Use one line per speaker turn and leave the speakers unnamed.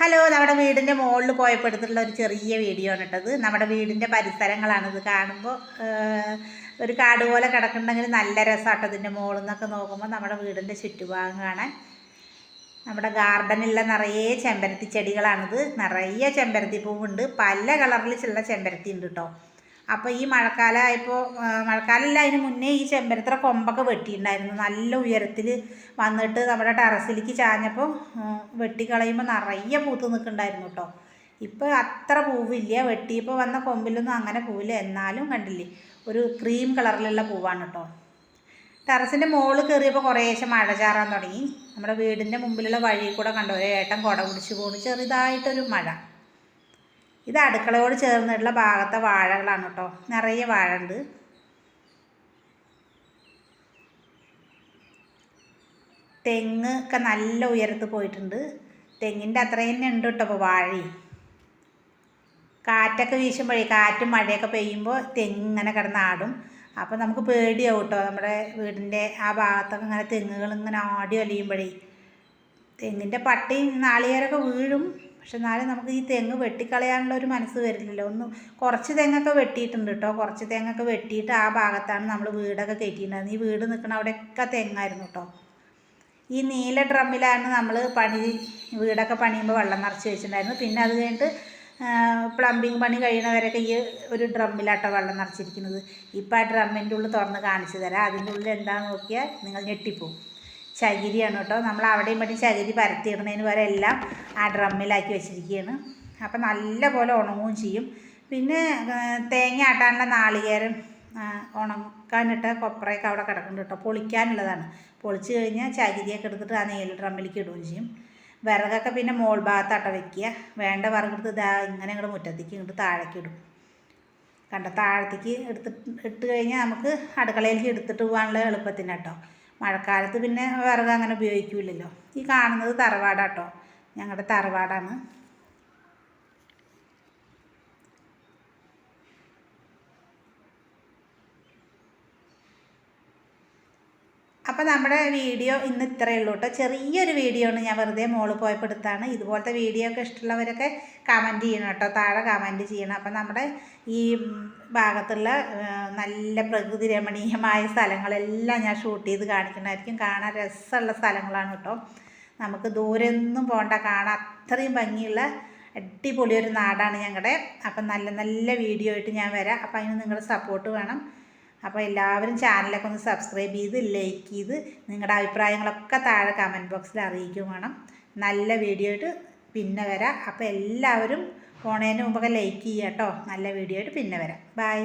Hello നമ്മുടെ വീടിന്റെ മുകളിൽ പോയപ്പോൾ എടുത്തിട്ടുള്ള ഒരു ചെറിയ വീഡിയോ ആണ് ഇട്ടത് നമ്മുടെ വീടിന്റെ പരിസരങ്ങളാണ് ഇത് കാണുമ്പോൾ ഒരു കാട് പോലെ കിടക്കുന്നുണ്ടെങ്കിൽ നല്ല രസമാട്ടോ ഇതിന്റെ മുകളിൽ നിന്നൊക്കെ നോക്കുമ്പോൾ നമ്മുടെ വീടിന്റെ ചുറ്റുഭാഗം കാണാൻ. നമ്മുടെ ഗാർഡനിലുള്ള നിറയെ ചെമ്പരത്തി ചെടികളാണിത്. നിറയെ ചെമ്പരത്തി പൂവുണ്ട്. പല കളറിലുള്ള ചെമ്പരത്തി ഉണ്ട് കേട്ടോ. അപ്പോൾ ഈ മഴക്കാലമായപ്പോൾ മഴക്കാലമല്ല അതിന് മുന്നേ ഈ ചെമ്പരത്ര കൊമ്പൊക്കെ വെട്ടിയിട്ടുണ്ടായിരുന്നു. നല്ല ഉയരത്തിൽ വന്നിട്ട് നമ്മുടെ ടെറസിലേക്ക് ചാഞ്ഞപ്പോൾ വെട്ടിക്കളയുമ്പോൾ നിറയെ പൂത്ത് നിൽക്കുന്നുണ്ടായിരുന്നു കേട്ടോ. ഇപ്പോൾ അത്ര പൂവില്ല. വെട്ടിയപ്പോൾ വന്ന കൊമ്പിലൊന്നും അങ്ങനെ പൂവില്ല. എന്നാലും കണ്ടില്ലേ ഒരു ക്രീം കളറിലുള്ള പൂവാണ് കേട്ടോ. ടെറസിന്റെ മുകളിൽ കയറിയപ്പോൾ കുറേശ്ശെ മഴ ചാറാൻ തുടങ്ങി. നമ്മുടെ വീടിന്റെ മുമ്പിലുള്ള വഴിയിൽ കൂടെ കണ്ടോ ഒരു ഏട്ടൻ കുട പിടിച്ച് പോകുന്നു ചെറുതായിട്ടൊരു മഴ. ഇത് അടുക്കളയോട് ചേർന്നിട്ടുള്ള ഭാഗത്തെ വാഴകളാണ് കേട്ടോ. നിറയെ വാഴ ഉണ്ട് തെങ്ങ് ഒക്കെ നല്ല ഉയരത്ത് പോയിട്ടുണ്ട്. തെങ്ങിന്റെ അത്ര തന്നെ ഉണ്ട് കേട്ടോ അപ്പോൾ വാഴയും കാറ്റൊക്കെ വീശുമ്പോഴേ കാറ്റും മഴയൊക്കെ പെയ്യുമ്പോൾ തെങ്ങിങ്ങനെ കിടന്നാടും അപ്പോൾ നമുക്ക് പേടിയാവും കേട്ടോ. നമ്മുടെ വീടിന്റെ ആ ഭാഗത്തൊക്കെ ഇങ്ങനെ തെങ്ങുകൾ ഇങ്ങനെ ആടി ഒലിയുമ്പോഴേ തെങ്ങിന്റെ പട്ടിയും നാളികേരൊക്കെ വീഴും. പക്ഷെ എന്നാലും നമുക്ക് ഈ തെങ്ങ് വെട്ടിക്കളയാനുള്ള ഒരു മനസ്സ് വരില്ലല്ലോ. ഒന്ന് കുറച്ച് തെങ്ങൊക്കെ വെട്ടിയിട്ടുണ്ട് കേട്ടോ കുറച്ച് തെങ്ങൊക്കെ വെട്ടിയിട്ട് ആ ഭാഗത്താണ് നമ്മൾ വീടൊക്കെ കയറ്റിയിട്ടുണ്ടായിരുന്നത്. ഈ വീട് നിൽക്കുന്ന അവിടെയൊക്കെ തെങ്ങായിരുന്നു കേട്ടോ ഈ നീല ഡ്രമ്മിലാണ് നമ്മൾ പണി വീടൊക്കെ പണിയുമ്പോൾ വെള്ളം നിറച്ച് വെച്ചിട്ടുണ്ടായിരുന്നു പിന്നെ അത് കഴിഞ്ഞിട്ട് പ്ലംബിങ് പണി കഴിയണവരൊക്കെ ഈ ഒരു ഡ്രമ്മിലാട്ടോ വെള്ളം നിറച്ചിരിക്കുന്നത്. ഇപ്പം ആ ഡ്രമ്മിന്റെ ഉള്ളിൽ തുറന്ന് കാണിച്ചു തരാം. അതിന്റെ ഉള്ളിൽ എന്താണെന്ന് നോക്കിയാൽ നിങ്ങൾ ഞെട്ടിപ്പോവും. ചകിരിയാണ് കേട്ടോ. നമ്മൾ അവിടെയും പറ്റി ചകിരി പരത്തിയിടുന്നതിന് വരെ എല്ലാം ആ ഡ്രമ്മിലാക്കി വെച്ചിരിക്കുകയാണ്. അപ്പം നല്ല പോലെ ഉണങ്ങുകയും ചെയ്യും. പിന്നെ തേങ്ങ ആട്ടാനുള്ള നാളികേരം ഉണക്കാനിട്ട കൊപ്രയൊക്കെ അവിടെ കിടക്കുന്നുണ്ട് കേട്ടോ. പൊളിക്കാനുള്ളതാണ്. പൊളിച്ച് കഴിഞ്ഞാൽ ചകിരിയൊക്കെ എടുത്തിട്ട് ആ നീല ഡ്രമ്മിലേക്ക് ഇടുകയും ചെയ്യും. വിറകൊക്കെ പിന്നെ മോൾ ഭാഗത്താട്ട വെക്കുക. വേണ്ട വിറകെടുത്ത് ഇതാ ഇങ്ങനെ ഇങ്ങോട്ട് മുറ്റത്തേക്ക് ഇങ്ങോട്ട് താഴേക്ക് ഇടും. കണ്ട? താഴത്തേക്ക് എടുത്തിട്ട് ഇട്ട് കഴിഞ്ഞാൽ നമുക്ക് അടുക്കളയിലേക്ക് എടുത്തിട്ട് പോകാനുള്ള എളുപ്പത്തിന് കേട്ടോ. മഴക്കാലത്ത് പിന്നെ വിറക് അങ്ങനെ ഉപയോഗിക്കില്ലല്ലോ ഈ കാണുന്നത് തറവാടാട്ടോ. ഞങ്ങളുടെ തറവാടാണ്. അപ്പോൾ നമ്മുടെ വീഡിയോ ഇന്ന് ഇത്രയേ ഉള്ളൂ കേട്ടോ. ചെറിയൊരു വീഡിയോ ആണ് ഞാൻ വെറുതെ മോൾ പോയപ്പോൾ എടുത്താണ്. ഇതുപോലത്തെ വീഡിയോ ഒക്കെ ഇഷ്ടമുള്ളവരൊക്കെ കമന്റ് ചെയ്യണം കേട്ടോ. താഴെ കമന്റ് ചെയ്യണം. അപ്പോൾ നമ്മുടെ ഈ ഭാഗത്തുള്ള നല്ല പ്രകൃതി രമണീയമായ സ്ഥലങ്ങളെല്ലാം ഞാൻ ഷൂട്ട് ചെയ്ത് കാണിക്കണമായിരിക്കും കാണാൻ രസമുള്ള സ്ഥലങ്ങളാണ് കേട്ടോ. നമുക്ക് ദൂരെയൊന്നും പോകണ്ട കാണാൻ അത്രയും ഭംഗിയുള്ള അടിപൊളി ഒരു നാടാണ് ഞങ്ങളുടെ അപ്പം നല്ല നല്ല വീഡിയോ ആയിട്ട് ഞാൻ വരാം. അപ്പം അതിന് നിങ്ങളുടെ സപ്പോർട്ട് വേണം. അപ്പോൾ എല്ലാവരും ചാനലൊക്കെ ഒന്ന് സബ്സ്ക്രൈബ് ചെയ്ത് ലൈക്ക് ചെയ്ത് നിങ്ങളുടെ അഭിപ്രായങ്ങളൊക്കെ താഴെ കമന്റ് ബോക്സിൽ അറിയിക്കും വേണം. നല്ല വീഡിയോ ആയിട്ട് പിന്നെ വരാം. അപ്പോൾ എല്ലാവരും പോണതിന് മുമ്പൊക്കെ ലൈക്ക് ചെയ്യാം കേട്ടോ നല്ല വീഡിയോ ആയിട്ട് പിന്നെ വരാം. ബൈ